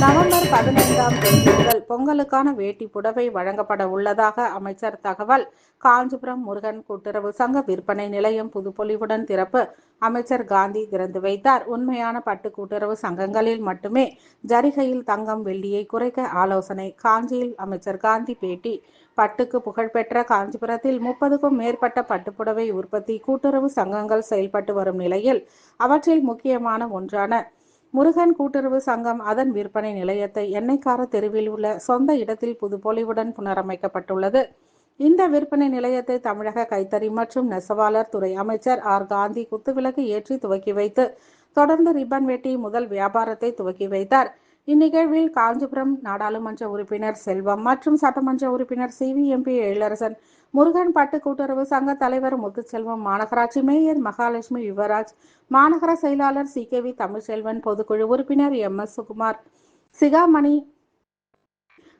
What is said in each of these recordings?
November பதினைந்தாம் தேதி முதல் பொங்கலுக்கான வேட்டி புடவை வழங்கப்பட உள்ளதாக அமைச்சர் தகவல். காஞ்சிபுரம் முருகன் கூட்டுறவு சங்க விற்பனை நிலையம் புதுப்பொலிவுடன் திறப்பு. அமைச்சர் காந்தி திறந்து வைத்தார். உண்மையான பட்டு கூட்டுறவு சங்கங்களில் மட்டுமே ஜரிகையில் தங்கம் வெள்ளியை குறைக்க ஆலோசனை. காஞ்சியில் அமைச்சர் காந்தி பேட்டி. பட்டுக்கு புகழ்பெற்ற காஞ்சிபுரத்தில் முப்பதுக்கும் மேற்பட்ட பட்டுப்புடவை உற்பத்தி கூட்டுறவு சங்கங்கள் செயல்பட்டு வரும் நிலையில் அவற்றில் முக்கியமான ஒன்றான முருகன் கூட்டுறவு சங்கம் அதன் விற்பனை நிலையத்தை எண்ணெய்க்கார தெருவில் உள்ள சொந்த இடத்தில் புதுப்பொலிவுடன் புனரமைக்கப்பட்டுள்ளது. இந்த விற்பனை நிலையத்தை தமிழக கைத்தறி மற்றும் நெசவாளர் துறை அமைச்சர் ஆர். காந்தி குத்துவிளக்கு ஏற்றி துவக்கி வைத்து தொடர்ந்து ரிப்பன் வெட்டி முதல் வியாபாரத்தை துவக்கி வைத்தார். இந்நிகழ்வில் காஞ்சிபுரம் நாடாளுமன்ற உறுப்பினர் செல்வம் மற்றும் சட்டமன்ற உறுப்பினர் C V MP Ezhilarasan Murugan பட்டு கூட்டுறவு சங்க தலைவர் முத்துச்செல்வம் மாநகராட்சி மேயர் மகாலட்சுமி யுவராஜ் மாநகர செயலாளர் சி கே வி தமிழ்செல்வன் பொதுக்குழு உறுப்பினர் எம் எஸ் சுகுமார் சிகாமணி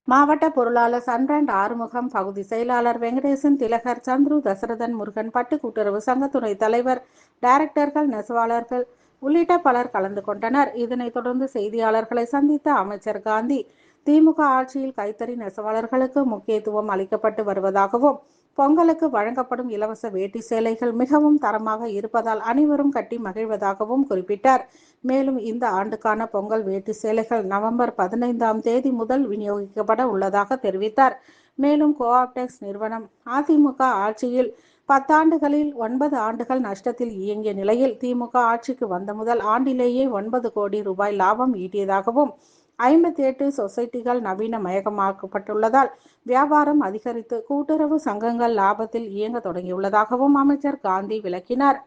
மாவட்ட பொருளாளர் சன்பிராண்ட் ஆறுமுகம் பகுதி செயலாளர் வெங்கடேசன் திலகர் சந்துரு தசரதன் முருகன் பட்டு கூட்டுறவு சங்க துணை தலைவர் டைரக்டர்கள் நெசவாளர்கள் உள்ளிட்ட பலர் கலந்து கொண்டனர். இதனைத் தொடர்ந்து செய்தியாளர்களை சந்தித்த அமைச்சர் காந்தி திமுக ஆட்சியில் கைத்தறி நெசவாளர்களுக்கு முக்கியத்துவம் அளிக்கப்பட்டு வருவதாகவும் பொங்கலுக்கு வழங்கப்படும் இலவச வேட்டி சேலைகள் மிகவும் தரமாக இருப்பதால் அனைவரும் கட்டி மகிழ்வதாகவும் குறிப்பிட்டார். மேலும் இந்த ஆண்டுக்கான பொங்கல் வேட்டி சேலைகள் நவம்பர் பதினைந்தாம் தேதி முதல் விநியோகிக்கப்பட உள்ளதாக தெரிவித்தார். மேலும் கோஆப்டெக்ஸ் நிறுவனம் அதிமுக ஆட்சியில் பத்தாண்டுகளில் ஒன்பது ஆண்டுகள் நஷ்டத்தில் இயங்கிய நிலையில் திமுக ஆட்சிக்கு வந்த முதல் ஆண்டிலேயே ஒன்பது கோடி ரூபாய் லாபம் ஈட்டியதாகவும் ஐம்பத்தி எட்டு சொசைட்டிகள் நவீனமயமாக்கப்பட்டுள்ளதால் வியாபாரம் அதிகரித்து கூட்டுறவு சங்கங்கள் லாபத்தில் இயங்க தொடங்கியுள்ளதாகவும் அமைச்சர் காந்தி விளக்கினார்.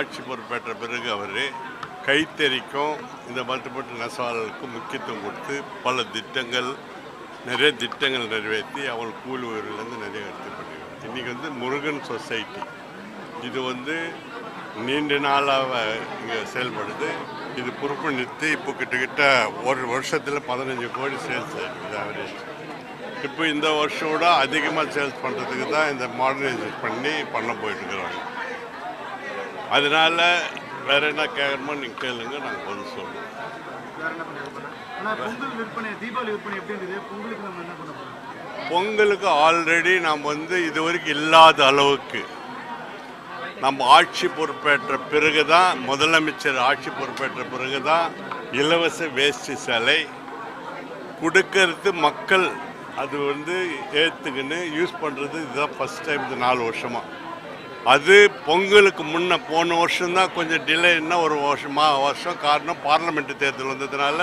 ஆட்சி பொறுப்பேற்ற பிறகு அவர் கைத்தறிக்கும் இந்த மட்டுப்பட்டு நெசவாளர்களுக்கும் முக்கியத்துவம் கொடுத்து பல திட்டங்கள் நிறைய திட்டங்கள் நிறைவேற்றி அவள் கூலி உயர்வுலேருந்து நிறைய எடுத்து பண்ணிடுவோம் இன்றைக்கி வந்து முருகன் சொசைட்டி. இது வந்து நீண்ட நாளாக இங்கே செயல்படுது. இது பொறுப்பு நிறுத்தி இப்போ கிட்டத்தட்ட ஒரு வருஷத்தில் பதினஞ்சு கோடி சேல்ஸ் ஆகிடுது ஆவரேஜ் இப்போ இந்த வருஷம் விட அதிகமாக சேல்ஸ் பண்ணுறதுக்கு தான் இந்த மாடர்னைசேஷன் பண்ணி பண்ண போயிட்டுருக்குறாங்க அதனால் வேற என்ன கேட்கணுமோ நீங்கள் கேளுங்க நாங்கள் பதில் சொல்லுவோம் பொங்கலுக்கு ஆல்ரெடி நாம் வந்து இது வரைக்கும் இல்லாத அளவுக்கு நம்ம ஆட்சி பொறுப்பேற்ற பிறகு தான் முதலமைச்சர் ஆட்சி பொறுப்பேற்ற பிறகு தான் இலவச வேஷ்டி சேலை கொடுக்கறது மக்கள் அது வந்து ஏற்றுக்குன்னு யூஸ் பண்ணுறது இதுதான் ஃபஸ்ட் டைம் இந்த நாலு வருஷமாக அது பொங்கலுக்கு முன்னே போன வருஷம்தான் கொஞ்சம் டிலேன்னா ஒரு வருஷமா வருஷம் காரணம் பார்லமெண்ட் தேர்தல் வந்ததுனால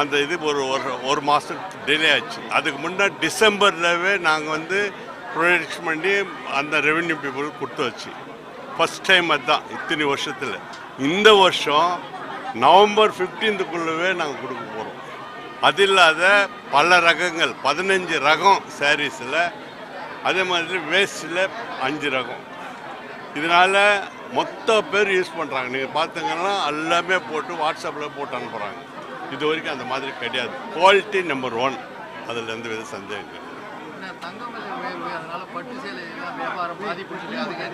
அந்த இது ஒரு ஒரு ஒரு மாதம் டிலே ஆச்சு. அதுக்கு முன்னே டிசம்பர்லவே நாங்கள் வந்து ப்ரொடக்ஷன் பண்ணி அந்த ரெவென்யூ பீப்புள் கொடுத்து வச்சு. ஃபஸ்ட் டைம் அதுதான் இத்தனை வருஷத்தில். இந்த வருஷம் நவம்பர் ஃபிஃப்டீன்த்துக்குள்ளவே நாங்கள் கொடுக்க போகிறோம் அது இல்லாத பல ரகங்கள் பதினஞ்சு ரகம் சாரீஸில் அதே மாதிரி வேஸ்டில் அஞ்சு ரகம். இதனால் மொத்த பேர் யூஸ் பண்ணுறாங்க நீங்கள் பார்த்தீங்கன்னா எல்லாமே போட்டு வாட்ஸ்அப்பில் போட்டு அனுப்புகிறாங்க இது வரைக்கும் அந்த மாதிரி கிடையாது. குவாலிட்டி நம்பர் ஒன் அதில் எந்த வித சந்தேகம்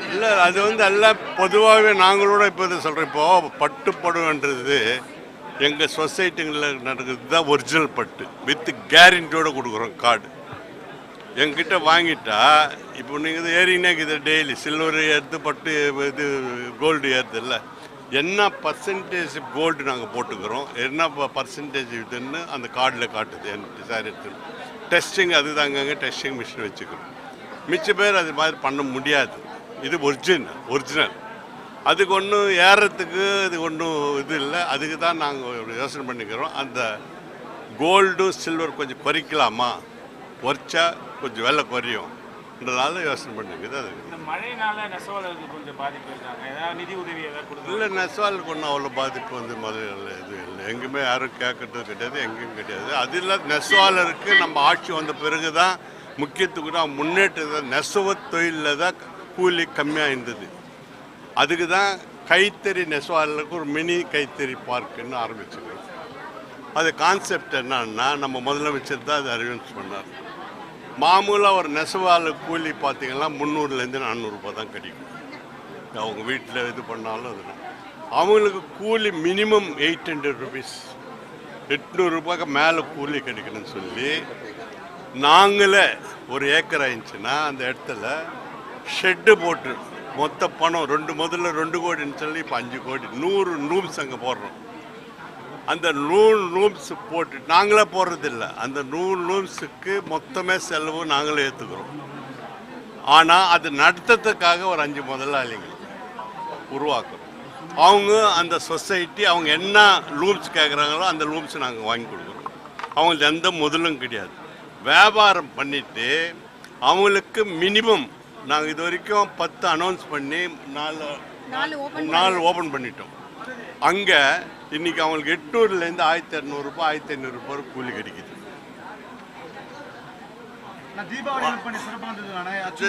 இல்லை. அது வந்து எல்லாம் பொதுவாகவே நாங்களோட இப்போ இதை சொல்கிறோம் இப்போ பட்டு புடவைன்றது எங்கள் சொசைட்டிங்களில் நடக்கிறது தான் ஒரிஜினல் பட்டு வித் கேரண்டியோட கொடுக்குறோம் கார்டு எங்கிட்ட வாங்கிட்டா இப்போ நீங்கள் ஏறினே இது டெய்லி சில்வர் ஏற்று பட்டு இது கோல்டு ஏறுது இல்லை என்ன பர்சன்டேஜ் கோல்டு நாங்கள் போட்டுக்கிறோம்? என்ன பர்சன்டேஜ் இதுன்னு அந்த கார்டில் காட்டுது என் சார் எடுத்து. டெஸ்டிங் அதுதான் அங்கங்கே டெஸ்டிங் மிஷின் வச்சுக்கிறோம். மிச்ச பேர் அது மாதிரி பண்ண முடியாது. இது ஒரிஜினல் ஒரிஜினல் அதுக்கு ஒன்றும் ஏறத்துக்கு இது ஒன்றும் இது இல்லை. அதுக்கு தான் நாங்கள் யோசனை பண்ணிக்கிறோம். அந்த கோல்டு சில்வர் கொஞ்சம் குறைக்கலாமா? குறைச்சா கொஞ்சம் விலை குறையும்ன்றதால யோசனை பண்ணிக்கிறது அது. மழைனால நெசவாளர்களுக்கு கொஞ்சம் பாதிப்பு இருக்காங்க. ஏதாவது நிதி உதவி ஏதாவது கொடுத்து இல்லை நெசவாளுக்கு ஒன்றும் அவ்வளோ பாதிப்பு வந்து முதல்ல இது இல்லை. எங்கேயுமே யாரும் கேட்கறது கிடையாது எங்கேயும் கிடையாது. அது இல்லாத நெசவாளருக்கு நம்ம ஆட்சி வந்த பிறகு தான் முக்கியத்துவம் முன்னேற்ற நெசவு தொழிலில் தான் கூலி கம்மியாக இருந்தது அதுக்கு தான் கைத்தறி நெசவாளருக்கு ஒரு மினி கைத்தறி பார்க்குன்னு ஆரம்பிச்சிருக்கோம் அது கான்செப்ட் என்னன்னா நம்ம முதலமைச்சர் தான் அதை அறிவின்ஸ் பண்ணார் மாமூலாக ஒரு நெசவாளு கூலி பார்த்தீங்கன்னா முந்நூறுலேருந்து நானூறுரூபா தான் கிடைக்கும். அவங்க வீட்டில் இது பண்ணாலும் அது அவங்களுக்கு கூலி மினிமம் எயிட் ஹண்ட்ரட் ருபீஸ். எட்நூறுரூபாய்க்கு மேலே கூலி கிடைக்கணும்னு சொல்லி நாங்களே ஒரு ஏக்கர் ஆயிடுச்சுன்னா அந்த இடத்துல ஷெட்டு போட்டு மொத்த பணம் ரெண்டு முதல்ல ரெண்டு கோடின்னு சொல்லி இப்போ அஞ்சு கோடி நூறு நூல்ஸ் அங்கே போடுறோம். அந்த நூறு ரூம்ஸ் போட்டு நாங்களே போடுறதில்ல. அந்த நூறு ரூம்ஸுக்கு மொத்தமே செலவு நாங்களே ஏற்றுக்கிறோம் ஆனால் அது நடத்துறதுக்காக ஒரு அஞ்சு முதலாளிகள் உருவாக்குறோம். அவங்க அந்த சொசைட்டி அவங்க என்ன ரூம்ஸ் கேட்குறாங்களோ அந்த ரூம்ஸ் நாங்கள் வாங்கி கொடுக்குறோம். அவங்களுக்கு எந்த முதலும் கிடையாது. வியாபாரம் பண்ணிட்டு அவங்களுக்கு மினிமம் நாங்கள் இது வரைக்கும் பத்து அனௌன்ஸ் பண்ணி நாலு நாலு ஓப்பன் பண்ணிட்டோம். அங்கே இன்னைக்கு அவங்களுக்கு எட்நூறுலேருந்து ஆயிரத்தி இரநூறுபா ஆயிரத்தி ஐநூறுரூபா கூலி கிடைக்குது.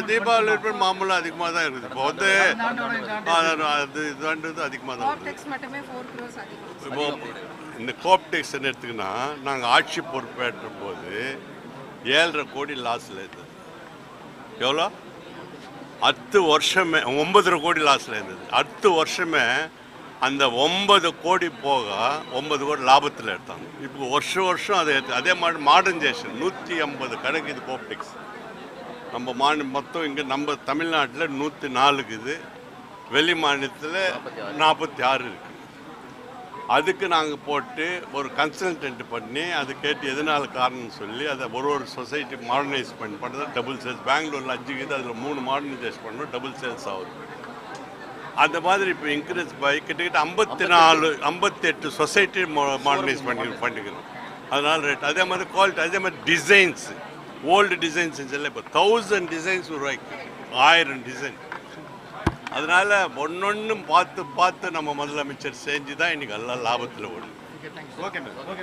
தீபாவளி விற்பனை மாமூலாக அதிகமாக தான் இருக்குது இப்போ வந்து அது இதுன்றது அதிகமாக தான் இப்போ இந்த கோப்டெக்ஸ்ன்னு எடுத்துக்கினா நாங்கள் ஆட்சி பொறுப்பேற்ற போது ஏழரை கோடி லாஸில் இருந்தது. எவ்வளோ? ஹத்து வருஷமே ஒன்பதரை கோடி லாஸில் இருந்தது. ஹத்து வருஷமே அந்த ஒன்பது கோடி போக ஒன்பது கோடி லாபத்தில் எடுத்தாங்க. இப்போ வருஷம் வருஷம் அதை எடுத்து அதே மாதிரி மாடர்னைசேஷன் நூற்றி ஐம்பது கணக்கு இது கோப்டெக்ஸ் நம்ம மாநில மொத்தம் இங்கே நம்ம தமிழ்நாட்டில் நூற்றி நாலுக்கு இது வெளி மாநிலத்தில் நாற்பத்தி ஆறு இருக்குது அதுக்கு நாங்கள் போட்டு ஒரு கன்சல்டன்ட் பண்ணி அது கேட்டு எதனால காரணம்னு சொல்லி அதை ஒரு ஒரு சொசைட்டி மாடர்னைஸ் பண்ணி பண்ணுறது டபுள் சேல்ஸ் பெங்களூரில் அஞ்சுக்குது அதில் மூணு மாடர்னைசேஷன் பண்ணணும் டபுள் சேல்ஸ் ஆகுது. அந்த மாதிரி இப்போ இன்க்ரீஸ் பை கிட்டத்தட்ட ஐம்பத்தி நாலு ஐம்பத்தெட்டு சொசைட்டி மாடர்னைஸ் பண்ணி பண்ணிக்கிறோம். அதனால ரேட் அதே மாதிரி குவாலிட்டி அதே மாதிரி டிசைன்ஸ் ஓல்டு டிசைன்ஸ் இல்லை இப்போ தௌசண்ட் டிசைன்ஸ் உருவாக்கி ஆயிரம் டிசைன் அதனால ஒன்னொன்னும் பார்த்து பார்த்து நம்ம முதலமைச்சர் செஞ்சு தான் இன்னைக்கு எல்லாம் லாபத்தில் ஓகே ஓகே